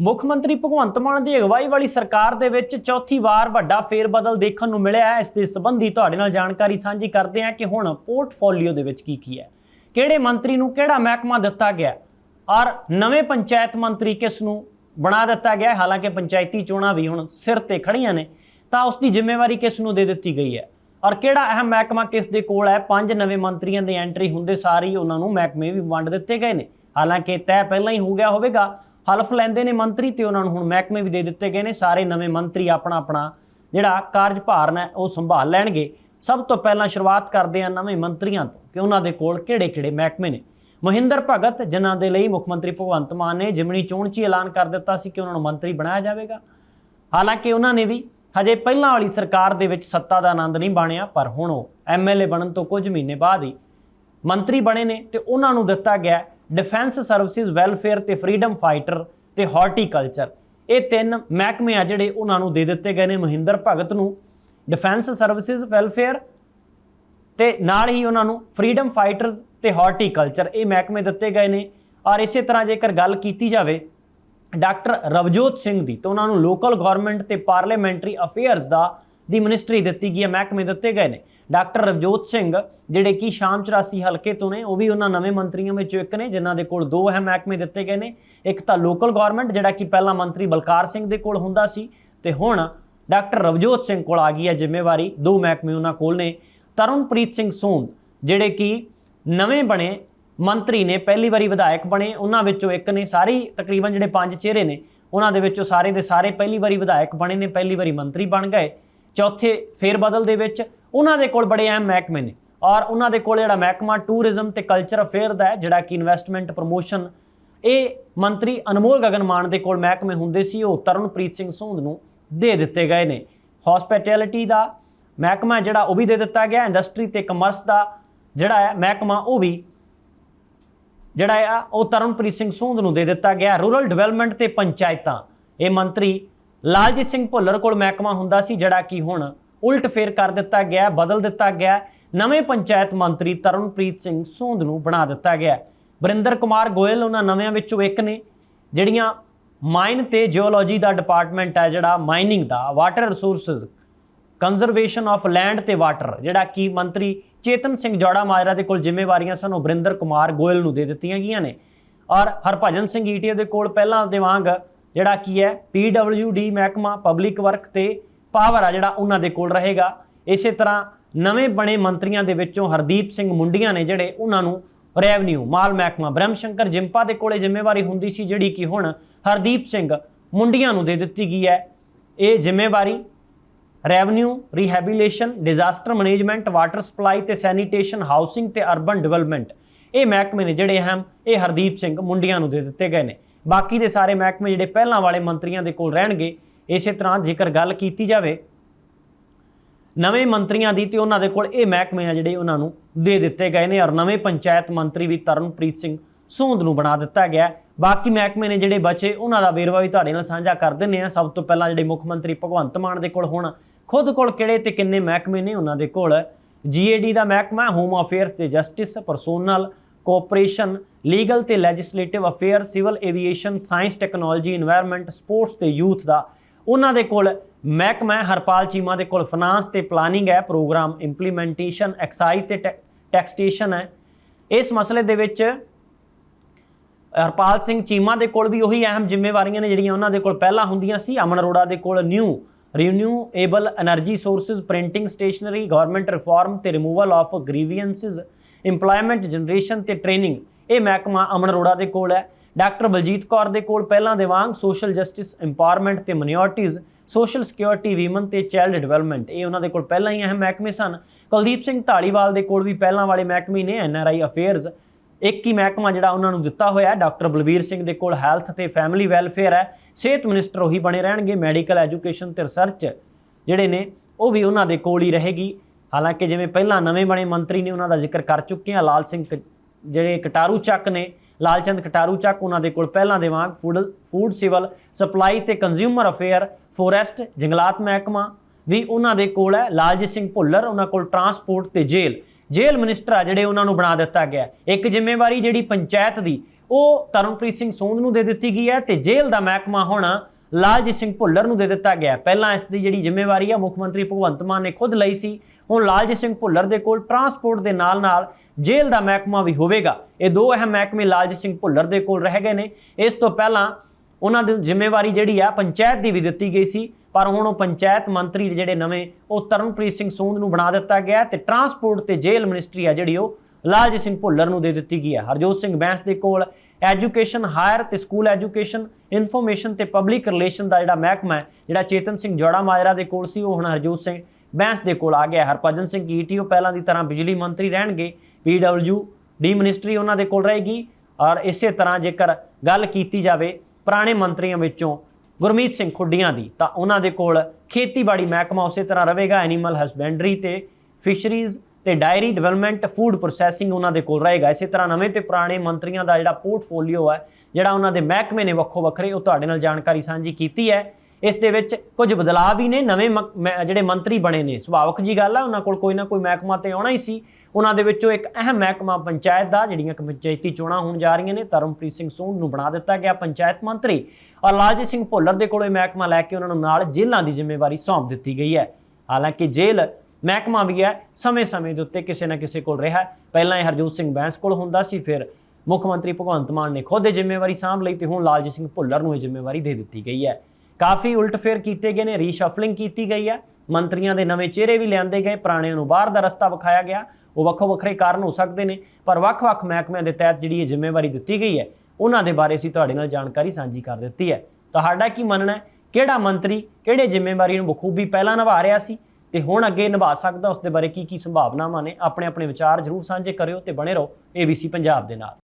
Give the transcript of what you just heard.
ਮੁੱਖ ਮੰਤਰੀ ਭਗਵੰਤ ਮਾਨ ਦੀ ਅਗਵਾਈ ਵਾਲੀ ਸਰਕਾਰ ਦੇ ਵਿੱਚ ਚੌਥੀ ਵਾਰ ਵੱਡਾ ਫੇਰਬਦਲ ਦੇਖਣ ਨੂੰ ਮਿਲਿਆ ਹੈ। ਇਸ ਦੇ ਸੰਬੰਧੀ ਤੁਹਾਡੇ ਨਾਲ ਜਾਣਕਾਰੀ ਸਾਂਝੀ ਕਰਦੇ ਹਾਂ ਕਿ ਹੁਣ ਪੋਰਟਫੋਲੀਓ ਦੇ ਵਿੱਚ ਕੀ ਕੀ ਹੈ। ਕਿਹੜੇ ਮੰਤਰੀ ਨੂੰ ਕਿਹੜਾ ਮਹਿਕਮਾ ਦਿੱਤਾ ਗਿਆ ਔਰ ਨਵੇਂ ਪੰਚਾਇਤ ਮੰਤਰੀ ਕਿਸ ਨੂੰ ਬਣਾ ਦਿੱਤਾ ਗਿਆ ਹਾਲਾਂਕਿ ਪੰਚਾਇਤੀ ਚੋਣਾਂ ਵੀ ਹੁਣ ਸਿਰ ਤੇ ਖੜੀਆਂ ਨੇ, ਤਾਂ ਉਸ ਦੀ ਜ਼ਿੰਮੇਵਾਰੀ ਕਿਸ ਨੂੰ ਦੇ ਦਿੱਤੀ ਗਈ ਹੈ? ਔਰ ਕਿਹੜਾ ਅਹਿਮ ਮਹਿਕਮਾ ਕਿਸ ਦੇ ਕੋਲ ਹੈ? ਪੰਜ ਨਵੇਂ ਮੰਤਰੀਆਂ ਦੇ ਐਂਟਰੀ ਹੁੰਦੇ ਸਾਰ ਹੀ ਉਹਨਾਂ ਨੂੰ ਮਹਿਕਮੇ ਵੀ ਵੰਡ ਦਿੱਤੇ ਗਏ ਨੇ। ਹਾਲਾਂਕਿ ਤੈਅ ਪਹਿਲਾਂ ਹੀ ਹੋ ਗਿਆ ਹੋਵੇਗਾ। ਹਲਫ ਲੈਂਦੇ ਨੇ ਮੰਤਰੀ ਤੇ ਉਹਨਾਂ ਨੂੰ ਹੁਣ ਮਹਿਕਮੇ ਵੀ ਦੇ ਦਿੱਤੇ ਗਏ ਨੇ। ਸਾਰੇ ਨਵੇਂ ਮੰਤਰੀ ਆਪਣਾ ਆਪਣਾ ਜਿਹੜਾ ਕਾਰਜਭਾਰ ਹੈ, ਉਹ ਸੰਭਾਲ ਲੈਣਗੇ। ਸਭ ਤੋਂ ਪਹਿਲਾਂ ਸ਼ੁਰੂਆਤ ਕਰਦੇ ਹਾਂ ਨਵੇਂ ਮੰਤਰੀਆਂ ਤੋਂ ਕਿ ਉਹਨਾਂ ਦੇ ਕੋਲ ਕਿਹੜੇ-ਕਿਹੜੇ ਮਹਿਕਮੇ ਨੇ। ਮਹਿੰਦਰ ਭਗਤ, ਜਿਨ੍ਹਾਂ ਦੇ ਲਈ ਮੁੱਖ ਮੰਤਰੀ ਭਗਵੰਤ ਮਾਨ ਨੇ ਜਿਮਣੀ ਚੋਣ 'ਚ ਹੀ ਐਲਾਨ ਕਰ ਦਿੱਤਾ ਸੀ ਕਿ ਉਹਨਾਂ ਨੂੰ ਮੰਤਰੀ ਬਣਾਇਆ ਜਾਵੇਗਾ। ਹਾਲਾਂਕਿ ਉਹਨਾਂ ਨੇ ਵੀ ਹਜੇ ਪਹਿਲਾਂ ਵਾਲੀ ਸਰਕਾਰ ਦੇ ਵਿੱਚ ਸੱਤਾ ਦਾ ਆਨੰਦ ਨਹੀਂ ਬਾਣਿਆ ਪਰ ਹੁਣ ਉਹ ਐਮਐਲਏ ਬਣਨ ਤੋਂ ਕੁਝ ਮਹੀਨੇ ਬਾਅਦ ਹੀ ਮੰਤਰੀ ਬਣੇ ਨੇ ਤੇ ਉਹਨਾਂ ਨੂੰ ਦਿੱਤਾ ਗਿਆ ਡਿਫੈਂਸ ਸਰਵਿਸਿਜ਼ ਵੈਲਫੇਅਰ ਤੇ ਫਰੀडम ਫਾਈਟਰ ਤੇ ਹਾਰਟੀਕਲਚਰ ਇਹ ਤਿੰਨ ਮਹਿਕਮੇ ਆ ਜਿਹੜੇ ਉਹਨਾਂ ਨੂੰ ਦੇ ਦਿੱਤੇ ਗਏ ਨੇ ਮਹਿੰਦਰ ਭਗਤ ਨੂੰ। ਡਿਫੈਂਸ ਸਰਵਿਸਿਜ਼ ਵੈਲਫੇਅਰ ਤੇ ਨਾਲ ਹੀ ਉਹਨਾਂ ਨੂੰ ਫਰੀडम ਫਾਈਟਰਸ ਤੇ ਹਾਰਟੀਕਲਚਰ ਇਹ ਮਹਿਕਮੇ ਦਿੱਤੇ ਗਏ ਨੇ। ਔਰ ਇਸੇ ਤਰ੍ਹਾਂ ਜੇਕਰ ਗੱਲ ਕੀਤੀ ਜਾਵੇ ਡਾਕਟਰ ਰਵਜੋਤ ਸਿੰਘ ਦੀ, ਤਾਂ ਉਹਨਾਂ ਨੂੰ ਲੋਕਲ ਗਵਰਨਮੈਂਟ ਤੇ ਪਾਰਲੀਮੈਂਟਰੀ ਅਫੇਅਰਸ ਦਾ ਦੀ ਮਿਨਿਸਟਰੀ ਦਿੱਤੀ ਗਈ ਹੈ, ਮਹਿਕਮੇ ਦਿੱਤੇ ਗਏ ਨੇ। ਡਾਕਟਰ ਰਵਜੋਤ ਸਿੰਘ, ਜਿਹੜੇ ਕਿ ਸ਼ਾਮ 84 ਹਲਕੇ ਤੋਂ ਨੇ, ਉਹ ਵੀ ਉਹਨਾਂ ਨਵੇਂ ਮੰਤਰੀਆਂ ਵਿੱਚੋਂ ਇੱਕ ਨੇ, ਜਿਨ੍ਹਾਂ ਦੇ ਕੋਲ ਦੋ ਅਹਿਮ ਮਹਿਕਮੇ ਦਿੱਤੇ ਗਏ ਨੇ। ਇੱਕ ਤਾਂ ਲੋਕਲ ਗਵਰਨਮੈਂਟ ਜਿਹੜਾ ਕਿ ਪਹਿਲਾਂ ਮੰਤਰੀ ਬਲਕਾਰ ਸਿੰਘ ਦੇ ਕੋਲ ਹੁੰਦਾ ਸੀ, ਤੇ ਹੁਣ ਡਾਕਟਰ ਰਵਜੋਤ ਸਿੰਘ ਕੋਲ ਆ ਗਈ ਹੈ ਜ਼ਿੰਮੇਵਾਰੀ। ਦੋ ਮਹਿਕਮੇ ਉਹਨਾਂ ਕੋਲ ਨੇ। ਤਰਨਪ੍ਰੀਤ ਸਿੰਘ ਸੋਨ ਜਿਹੜੇ ਕਿ ਨਵੇਂ ਬਣੇ, ਮੰਤਰੀ ਨੇ, ਪਹਿਲੀ ਵਾਰੀ ਵਿਧਾਇਕ ਬਣੇ, ਉਹਨਾਂ ਵਿੱਚੋਂ ਇੱਕ ਨੇ, ਸਾਰੇ ਤਕਰੀਬਨ ਜਿਹੜੇ ਪੰਜ ਚਿਹਰੇ ਨੇ, ਉਹਨਾਂ ਦੇ ਵਿੱਚੋਂ ਸਾਰੇ ਦੇ ਸਾਰੇ ਪਹਿਲੀ ਵਾਰੀ ਵਿਧਾਇਕ ਬਣੇ ਨੇ, ਪਹਿਲੀ ਵਾਰੀ ਮੰਤਰੀ ਬਣ ਗਏ। ਚੌਥੇ ਫੇਰ ਬਦਲ ਦੇ ਵਿੱਚ ਉਹਨਾਂ ਦੇ ਕੋਲ ਬੜੇ ਅਹਿਮ ਮਹਿਕਮੇ ਨੇ ਔਰ ਉਹਨਾਂ ਦੇ ਕੋਲ ਜਿਹੜਾ ਮਹਿਕਮਾ ਟੂਰਿਜ਼ਮ ਤੇ ਕਲਚਰ ਅਫੇਅਰ ਦਾ ਹੈ, ਜਿਹੜਾ ਕਿ ਇਨਵੈਸਟਮੈਂਟ ਪ੍ਰੋਮੋਸ਼ਨ ਇਹ ਮੰਤਰੀ ਅਨਮੋਲ ਗਗਨ ਮਾਨ ਦੇ ਕੋਲ ਮਹਿਕਮੇ ਹੁੰਦੇ ਸੀ, ਉਹ ਤਰਨਪ੍ਰੀਤ ਸਿੰਘ ਸੋਂਦ ਨੂੰ ਦੇ ਦਿੱਤੇ ਗਏ ਨੇ। ਹਸਪਿਟੈਲਿਟੀ ਦਾ ਮਹਿਕਮਾ ਜਿਹੜਾ, ਉਹ ਵੀ ਦੇ ਦਿੱਤਾ ਗਿਆ ਇੰਡਸਟਰੀ ਤੇ ਕਮਰਸ ਦਾ ਜਿਹੜਾ ਹੈ, ਮਹਿਕਮਾ ਉਹ ਵੀ ਜਿਹੜਾ ਆ ਉਹ ਤਰਨਪ੍ਰੀਤ ਸਿੰਘ ਸੂੰਦ ਨੂੰ ਦੇ ਦਿੱਤਾ ਗਿਆ ਰੂਰਲ ਡਿਵੈਲਪਮੈਂਟ ਤੇ ਪੰਚਾਇਤਾਂ। ਇਹ ਮੰਤਰੀ ਲਾਲਜੀਤ ਸਿੰਘ ਭੁੱਲਰ ਕੋਲ ਮਹਿਕਮਾ ਹੁੰਦਾ ਸੀ, ਜਿਹੜਾ ਕਿ ਹੁਣ ਉਲਟ ਫੇਰ ਕਰ ਦਿੱਤਾ ਗਿਆ, ਬਦਲ ਦਿੱਤਾ ਗਿਆ। ਨਵੇਂ ਪੰਚਾਇਤ ਮੰਤਰੀ ਤਰਨਪ੍ਰੀਤ ਸਿੰਘ ਸੂੰਦ ਨੂੰ ਬਣਾ ਦਿੱਤਾ ਗਿਆ। ਵਰਿੰਦਰ ਕੁਮਾਰ ਗੋਇਲ ਉਹਨਾਂ ਨਵਿਆਂ ਵਿੱਚੋਂ ਇੱਕ ਨੇ, ਜਿਹੜੀਆਂ ਮਾਈਨ ਤੇ ਜਿਓਲੋਜੀ ਦਾ ਡਿਪਾਰਟਮੈਂਟ ਹੈ, ਜਿਹੜਾ mining the, water resources conservation of land ਤੇ ਵਾਟਰ, ਜਿਹੜਾ ਕਿ ਮੰਤਰੀ ਚੇਤਨ ਸਿੰਘ ਜੋੜਾ ਮਾਜਰਾ ਦੇ ਕੋਲ ਜ਼ਿੰਮੇਵਾਰੀਆਂ ਸਨ, ਉਹ ਬਰਿੰਦਰ ਕੁਮਾਰ ਗੋਇਲ ਨੂੰ ਦੇ ਦਿੱਤੀਆਂ ਗਈਆਂ ਨੇ। ਔਰ ਹਰਭਜਨ ਸਿੰਘ ਈਟੀਏ ਦੇ ਕੋਲ ਪਹਿਲਾਂ ਦੇ ਵਾਂਗ, ਜਿਹੜਾ ਕੀ ਹੈ ਪੀਡਬਲਯੂਡੀ ਮਹਿਕਮਾ, ਪਬਲਿਕ ਵਰਕ ਤੇ ਪਾਵਰ ਆ ਜਿਹੜਾ ਉਹਨਾਂ ਦੇ ਕੋਲ ਰਹੇਗਾ। ਇਸੇ ਤਰ੍ਹਾਂ ਨਵੇਂ ਬਣੇ ਮੰਤਰੀਆਂ ਦੇ ਵਿੱਚੋਂ ਹਰਦੀਪ ਸਿੰਘ ਮੁੰਡੀਆਂ ਨੇ ਜਿਹੜੇ ਉਹਨਾਂ ਨੂੰ ਰੈਵਨਿਊ ਮਾਲ ਮਹਿਕਮਾ ਬ੍ਰਹਮ ਸ਼ੰਕਰ ਜਿੰਪਾ ਦੇ ਕੋਲੇ ਜ਼ਿੰਮੇਵਾਰੀ ਹੁੰਦੀ ਸੀ ਜਿਹੜੀ ਕਿ ਹੁਣ ਹਰਦੀਪ ਸਿੰਘ ਮੁੰਡੀਆਂ ਨੂੰ ਦੇ ਦਿੱਤੀ ਗਈ ਹੈ। ਇਹ ਜ਼ਿੰਮੇਵਾਰੀ revenue rehabilitation disaster management water supply ਤੇ ਸੈਨੀਟੇਸ਼ਨ ਹਾਊਸਿੰਗ ਤੇ ਅਰਬਨ ਡਿਵੈਲਪਮੈਂਟ ਇਹ ਮਹਿਕਮੇ ਨੇ ਜਿਹੜੇ ਅਹਿਮ, ਇਹ ਹਰਦੀਪ ਸਿੰਘ ਮੁੰਡੀਆਂ ਨੂੰ ਦੇ ਦਿੱਤੇ ਗਏ ਨੇ। ਬਾਕੀ ਦੇ ਸਾਰੇ ਮਹਿਕਮੇ ਜਿਹੜੇ ਪਹਿਲਾਂ ਵਾਲੇ ਮੰਤਰੀਆਂ ਦੇ ਕੋਲ ਰਹਿਣਗੇ ਇਸੇ ਤਰ੍ਹਾਂ ਜੇਕਰ ਗੱਲ ਕੀਤੀ ਜਾਵੇ ਨਵੇਂ ਮੰਤਰੀਆਂ ਦੀ, ਤੇ ਉਹਨਾਂ ਦੇ ਕੋਲ ਇਹ ਮਹਿਕਮੇ ਆ ਜਿਹੜੇ ਉਹਨਾਂ ਨੂੰ ਦੇ ਦਿੱਤੇ ਗਏ ਨੇ, ਔਰ ਨਵੇਂ ਪੰਚਾਇਤ ਮੰਤਰੀ ਵੀ ਤਰਨਪ੍ਰੀਤ ਸਿੰਘ ਸੋਂਦ ਨੂੰ ਬਣਾ ਦਿੱਤਾ ਗਿਆ ਬਾਕੀ ਮਹਿਕਮੇ ਨੇ ਜਿਹੜੇ ਬਚੇ, ਉਹਨਾਂ ਦਾ ਵੇਰਵਾ ਵੀ ਤੁਹਾਡੇ ਨਾਲ ਸਾਂਝਾ ਕਰ ਦਿੰਨੇ ਆ ਸਭ ਤੋਂ ਪਹਿਲਾਂ ਜਿਹੜੇ ਮੁੱਖ ਮੰਤਰੀ ਭਗਵੰਤ ਮਾਨ ਦੇ ਕੋਲ ਹੁਣ, ਖੁਦ ਕੋਲ ਕਿਹੜੇ ਤੇ ਕਿੰਨੇ ਮਹਿਕਮੇ ਨੇ, ਉਹਨਾਂ ਦੇ ਕੋਲ ਜੀਏਡੀ ਦਾ ਮਹਿਕਮਾ ਹੋਮ ਅਫੇਅਰਸ ਤੇ ਜਸਟਿਸ ਪਰਸੋਨਲ ਕੋਆਪਰੇਸ਼ਨ ਲੀਗਲ ਤੇ legislative affair civil aviation science technology environment sports ਤੇ ਯੂਥ ਦਾ ਉਹਨਾਂ ਦੇ ਕੋਲ ਮਹਿਕਮਾ ਹਰਪਾਲ ਚੀਮਾ ਦੇ ਕੋਲ ਫਾਈਨਾਂਸ ਤੇ ਪਲਾਨਿੰਗ ਹੈ ਪ੍ਰੋਗਰਾਮ ਇੰਪਲੀਮੈਂਟੇਸ਼ਨ ਐਕਸਾਈਜ਼ ਤੇ ਟੈਕਸਟੇਸ਼ਨ ਹੈ। ਇਸ ਮਸਲੇ ਦੇ ਵਿੱਚ ਹਰਪਾਲ ਸਿੰਘ ਚੀਮਾ ਦੇ ਕੋਲ ਵੀ ਉਹੀ ਅਹਿਮ ਜ਼ਿੰਮੇਵਾਰੀਆਂ ਨੇ ਜਿਹੜੀਆਂ ਉਹਨਾਂ ਦੇ ਕੋਲ ਪਹਿਲਾਂ ਹੁੰਦੀਆਂ ਸੀ। ਅਮਨ ਅਰੋੜਾ ਦੇ ਕੋਲ new renewable energy sources printing stationery government reform ਤੇ removal of grievances employment generation ਤੇ ਟ੍ਰੇਨਿੰਗ ਇਹ ਮਹਿਕਮਾ ਅਮਨ ਅਰੋੜਾ ਦੇ ਕੋਲ ਹੈ। ਡਾਕਟਰ ਬਲਜੀਤ ਕੌਰ ਦੇ ਕੋਲ ਪਹਿਲਾਂ ਦੇ ਵਾਂਗ ਸੋਸ਼ਲ ਜਸਟਿਸ ਇੰਪਾਵਰਮੈਂਟ ਤੇ ਮਿਨੋਰਟੀਜ਼ ਸੋਸ਼ਲ ਸਿਕਿਉਰਿਟੀ ਵੀਮਨ ਤੇ ਚਾਈਲਡ ਡਿਵੈਲਪਮੈਂਟ ਇਹ ਉਹਨਾਂ ਦੇ ਕੋਲ ਪਹਿਲਾਂ ਹੀ ਅਹਿਮ ਮਹਿਕਮੇ ਸਨ। ਕੁਲਦੀਪ ਸਿੰਘ ਢਾਲੀਵਾਲ ਦੇ ਕੋਲ ਵੀ ਪਹਿਲਾਂ ਵਾਲੇ ਮਹਿਕਮੇ ਨੇ ਐਨਆਰਆਈ ਅਫੇਅਰਸ ਇੱਕ ਹੀ ਮਹਿਕਮਾ ਜਿਹੜਾ ਉਹਨਾਂ ਨੂੰ ਦਿੱਤਾ ਹੋਇਆ ਹੈ, ਡਾਕਟਰ ਬਲਬੀਰ ਸਿੰਘ ਦੇ ਕੋਲ ਹੈਲਥ ਤੇ ਫੈਮਿਲੀ ਵੈਲਫੇਅਰ ਹੈ। ਸਿਹਤ ਮਿਨਿਸਟਰ ਉਹੀ ਬਣੇ ਰਹਿਣਗੇ ਮੈਡੀਕਲ ਐਜੂਕੇਸ਼ਨ ਤੇ ਰਿਸਰਚ ਜਿਹੜੇ ਨੇ, ਉਹ ਵੀ ਉਹਨਾਂ ਦੇ ਕੋਲ ਹੀ ਰਹੇਗੀ। ਹਾਲਾਂਕਿ ਜਿਵੇਂ ਪਹਿਲਾਂ ਨਵੇਂ ਬਣੇ ਮੰਤਰੀ ਨੇ ਉਹਨਾਂ ਦਾ ਜ਼ਿਕਰ ਕਰ ਚੁੱਕੇ ਹਾਂ, ਲਾਲ ਸਿੰਘ ਕ- ਜਿਹੜੇ ਕਟਾਰੂ ਚੱਕ ਨੇ ਲਾਲਚੰਦ ਕਟਾਰੂ ਚੱਕ ਉਹਨਾਂ ਦੇ ਕੋਲ ਪਹਿਲਾਂ ਦੇ ਵਾਂਗ ਫੂਡ ਫੂਡ ਸਿਵਲ, ਸਪਲਾਈ ਤੇ ਕੰਜ਼ਿਊਮਰ ਅਫੇਅਰ ਫੋਰੈਸਟ ਜੰਗਲਾਤ ਮਹਿਕਮਾ ਵੀ ਉਹਨਾਂ ਦੇ ਕੋਲ ਹੈ। ਲਾਲਜੀਤ ਸਿੰਘ ਭੁੱਲਰ ਉਹਨਾਂ ਕੋਲ ਟਰਾਂਸਪੋਰਟ ਤੇ ਜੇਲ੍ਹ। ਜੇਲ੍ਹ ਮਿਨਿਸਟਰ ਆ ਜਿਹੜੇ ਉਹਨਾਂ ਨੂੰ ਬਣਾ ਦਿੱਤਾ ਗਿਆ ਇੱਕ ਜ਼ਿੰਮੇਵਾਰੀ ਜਿਹੜੀ ਪੰਚਾਇਤ ਦੀ, ਉਹ ਤਰਨਪ੍ਰੀਤ ਸਿੰਘ ਸੋਂਧ ਨੂੰ ਦੇ ਦਿੱਤੀ ਗਈ ਹੈ ਤੇ ਜੇਲ੍ਹ ਦਾ ਮਹਿਕਮਾ ਹੁਣ ਲਾਲਜੀਤ ਸਿੰਘ ਭੁੱਲਰ ਨੂੰ ਦੇ ਦਿੱਤਾ ਗਿਆ ਪਹਿਲਾਂ ਇਸ ਦੀ ਜਿਹੜੀ ਜ਼ਿੰਮੇਵਾਰੀ ਹੈ ਮੁੱਖ ਮੰਤਰੀ ਭਗਵੰਤ ਮਾਨ ਨੇ ਖੁਦ ਲਈ ਸੀ। ਹੁਣ ਲਾਲਜੀਤ ਸਿੰਘ ਭੁੱਲਰ ਦੇ ਕੋਲ ਟਰਾਂਸਪੋਰਟ ਦੇ ਨਾਲ-ਨਾਲ ਜੇਲ੍ਹ ਦਾ ਮਹਿਕਮਾ ਵੀ ਹੋਵੇਗਾ। ਇਹ ਦੋ ਅਹਿਮ ਮਹਿਕਮੇ ਲਾਲਜੀਤ ਸਿੰਘ ਭੁੱਲਰ ਦੇ ਕੋਲ ਰਹਿ ਗਏ ਨੇ। ਇਸ ਤੋਂ ਪਹਿਲਾਂ ਉਹਨਾਂ ਦੀ ਜ਼ਿੰਮੇਵਾਰੀ ਜਿਹੜੀ ਆ, ਪੰਚਾਇਤ ਦੀ ਵੀ ਦਿੱਤੀ ਗਈ ਸੀ। ਪਰ ਹੁਣ ਉਹ ਪੰਚਾਇਤ ਮੰਤਰੀ ਜਿਹੜੇ ਨਵੇਂ, ਉਹ ਤਰਨਪ੍ਰੀਤ ਸਿੰਘ ਸੂੰਦ ਨੂੰ ਬਣਾ ਦਿੱਤਾ ਗਿਆ ਹੈ ਤੇ ਟਰਾਂਸਪੋਰਟ ਤੇ ਜੇਲ੍ਹ ਮਿਨਿਸਟਰੀ ਆ ਜਿਹੜੀ ਉਹ ਲਾਲਜੀਤ ਸਿੰਘ ਭੁੱਲਰ ਨੂੰ ਦੇ ਦਿੱਤੀ ਗਈ ਹੈ ਹਰਜੋਤ ਸਿੰਘ ਬੈਂਸ ਦੇ ਕੋਲ ਐਜੂਕੇਸ਼ਨ ਹਾਇਰ ਤੇ ਸਕੂਲ ਐਜੂਕੇਸ਼ਨ ਇਨਫੋਰਮੇਸ਼ਨ ਤੇ ਪਬਲਿਕ ਰਿਲੇਸ਼ਨ ਦਾ ਜਿਹੜਾ ਮਹਿਕਮਾ ਹੈ, ਜਿਹੜਾ ਚੇਤਨ ਸਿੰਘ ਜੋੜਾ ਮਾਜਰਾ ਦੇ ਕੋਲ ਸੀ, ਉਹ ਹੁਣ ਹਰਜੋਤ ਸਿੰਘ ਬੈਂਸ ਦੇ ਕੋਲ ਆ ਗਿਆ ਹੈ। ਹਰਭਜਨ ਸਿੰਘ ਈਟੀਓ ਪਹਿਲਾਂ ਦੀ ਤਰ੍ਹਾਂ ਬਿਜਲੀ ਮੰਤਰੀ ਰਹਿਣਗੇ? ਪੀਡਬਲਯੂ ਡੀ ਮਿਨਿਸਟਰੀ ਉਹਨਾਂ ਦੇ ਕੋਲ ਰਹੇਗੀ। ਔਰ ਇਸੇ ਤਰ੍ਹਾਂ ਜੇਕਰ ਗੱਲ ਕੀਤੀ ਜਾਵੇ ਪੁਰਾਣੇ ਮੰਤਰੀਆਂ ਵਿੱਚੋਂ ਗੁਰਮੀਤ ਸਿੰਘ ਖੁੱਡੀਆਂ ਦੀ, ਤਾਂ ਉਹਨਾਂ ਦੇ ਕੋਲ ਖੇਤੀਬਾੜੀ ਮਹਿਕਮਾ ਉਸੇ ਤਰ੍ਹਾਂ ਰਹੇਗਾ। ਐਨੀਮਲ ਹਸਬੈਂਡਰੀ ਤੇ ਫਿਸ਼ਰੀਜ਼ ਤੇ ਡਾਇਰੀ ਡਿਵੈਲਪਮੈਂਟ, ਫੂਡ ਪ੍ਰੋਸੈਸਿੰਗ ਉਹਨਾਂ ਦੇ ਕੋਲ ਰਹੇਗਾ। ਇਸੇ ਤਰ੍ਹਾਂ ਨਵੇਂ ਤੇ ਪੁਰਾਣੇ ਮੰਤਰੀਆਂ ਦਾ ਜਿਹੜਾ ਪੋਰਟਫੋਲੀਓ ਹੈ, ਜਿਹੜਾ ਉਹਨਾਂ ਦੇ ਮਹਿਕਮੇ ਨੇ ਵੱਖੋ ਵੱਖਰੇ ਉਹ ਤੁਹਾਡੇ ਨਾਲ ਜਾਣਕਾਰੀ ਸਾਂਝੀ ਕੀਤੀ ਹੈ। ਇਸ ਦੇ ਵਿੱਚ ਕੁਝ ਬਦਲਾਅ ਵੀ ਨੇ, ਨਵੇਂ ਮ- ਮ- ਜਿਹੜੇ ਮੰਤਰੀ ਬਣੇ ਨੇ। ਸੁਭਾਵਕ ਜੀ ਗੱਲ ਆ, ਉਹਨਾਂ ਕੋਲ ਕੋਈ ਨਾ ਕੋਈ ਮਹਿਕਮਾ ਤੇ ਆਉਣਾ ਹੀ ਸੀ। ਉਹਨਾਂ ਦੇ ਵਿੱਚੋਂ ਇੱਕ ਅਹਿਮ ਮਹਿਕਮਾ ਪੰਚਾਇਤ ਦਾ, ਜਿਹੜੀਆਂ ਪੰਚਾਇਤੀ ਚੋਣਾਂ ਹੋਣ ਜਾ ਰਹੀਆਂ ਨੇ, ਧਰਮਪ੍ਰੀਤ ਸਿੰਘ ਸੋਢ ਨੂੰ ਬਣਾ ਦਿੱਤਾ ਗਿਆ ਪੰਚਾਇਤ ਮੰਤਰੀ। ਔਰ ਲਾਲਜੀਤ ਸਿੰਘ ਭੁੱਲਰ ਦੇ ਕੋਲੋਂ ਇਹ ਮਹਿਕਮਾ ਲੈ ਕੇ ਉਹਨਾਂ ਨੂੰ ਨਾਲ ਜੇਲ੍ਹਾਂ ਦੀ ਜ਼ਿੰਮੇਵਾਰੀ ਸੌਂਪ ਦਿੱਤੀ ਗਈ ਹੈ। ਹਾਲਾਂਕਿ ਜੇਲ੍ਹ ਮਹਿਕਮਾ ਵੀ ਹੈ, ਸਮੇਂ-ਸਮੇਂ ਦੇ ਉੱਤੇ ਕਿਸੇ ਨਾ ਕਿਸੇ ਕੋਲ ਰਿਹਾ ਪਹਿਲਾਂ ਇਹ ਹਰਜੋਤ ਸਿੰਘ ਬੈਂਸ ਕੋਲ ਹੁੰਦਾ ਸੀ, ਫਿਰ ਮੁੱਖ ਮੰਤਰੀ ਭਗਵੰਤ ਮਾਨ ਨੇ ਖੁਦ ਇਹ ਜ਼ਿੰਮੇਵਾਰੀ ਸਾਂਭ ਲਈ ਤੇ ਹੁਣ ਲਾਲਜੀਤ ਸਿੰਘ ਭੁੱਲਰ ਨੂੰ ਇਹ ਜ਼ਿੰਮੇਵਾਰੀ ਦੇ ਦਿੱਤੀ ਗਈ ਹੈ। ਕਾਫੀ ਉਲਟਫੇਰ ਕੀਤੇ ਗਏ ਨੇ ਰੀਸ਼ਫਲਿੰਗ ਕੀਤੀ ਗਈ ਹੈ। ਮੰਤਰੀਆਂ ਦੇ ਨਵੇਂ ਚਿਹਰੇ ਵੀ ਲਿਆਂਦੇ ਗਏ, ਪੁਰਾਣਿਆਂ ਨੂੰ ਬਾਹਰ ਦਾ ਰਸਤਾ ਵਿਖਾਇਆ ਗਿਆ। ਉਹ ਵੱਖੋ ਵੱਖਰੇ ਕਾਰਨ ਹੋ ਸਕਦੇ ਨੇ, ਪਰ ਵੱਖ-ਵੱਖ ਮਹਿਕਮਿਆਂ ਦੇ ਤਹਿਤ ਜਿਹੜੀ ਇਹ ਜ਼ਿੰਮੇਵਾਰੀ ਦਿੱਤੀ ਗਈ ਹੈ, ਉਹਨਾਂ ਦੇ ਬਾਰੇ ਅਸੀਂ ਤੁਹਾਡੇ ਨਾਲ ਜਾਣਕਾਰੀ ਸਾਂਝੀ ਕਰ ਦਿੱਤੀ ਹੈ। ਤੁਹਾਡਾ ਕੀ ਮੰਨਣਾ ਹੈ? ਕਿਹੜਾ ਮੰਤਰੀ ਕਿਹੜੇ ਜ਼ਿੰਮੇਵਾਰੀ ਨੂੰ ਬਖੂਬੀ ਪਹਿਲਾਂ ਨਿਭਾ ਰਿਹਾ ਸੀ? ਤੇ ਹੁਣ ਅੱਗੇ ਨਿਭਾ ਸਕਦਾ, ਉਸ ਦੇ ਬਾਰੇ ਕੀ ਕੀ ਸੰਭਾਵਨਾਵਾਂ ਨੇ? ਆਪਣੇ ਆਪਣੇ ਵਿਚਾਰ ਜਰੂਰ ਸਾਂਝੇ ਕਰਿਓ ਤੇ ਬਣੇ ਰਹੋ ABC ਪੰਜਾਬ ਦੇ ਨਾਲ।